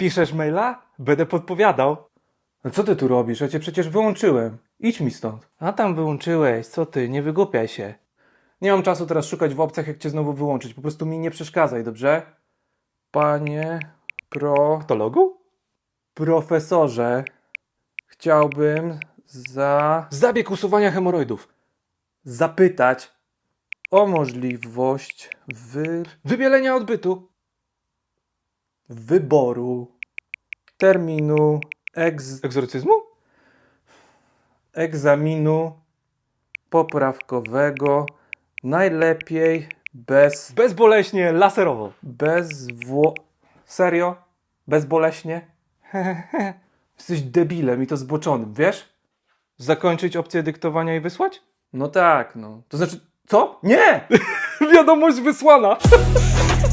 Piszesz maila? Będę podpowiadał. No co ty tu robisz? Ja cię przecież wyłączyłem. Idź mi stąd. A tam wyłączyłeś, co ty, nie wygłupiaj się. Nie mam czasu teraz szukać w opcjach, jak cię znowu wyłączyć. Po prostu mi nie przeszkadzaj, dobrze? Panie pro... To logo? Profesorze, chciałbym za... Zabieg usuwania hemoroidów. Zapytać o możliwość wy... wybielenia odbytu wyboru terminu egz... egzorcyzmu? Egzaminu poprawkowego najlepiej bez... Bezboleśnie, laserowo. Bezwło... Serio? Bezboleśnie? Jesteś debilem i to zboczonym, wiesz? Zakończyć opcję dyktowania i wysłać? No tak, no. To znaczy... Co? Nie! Wiadomość wysłana!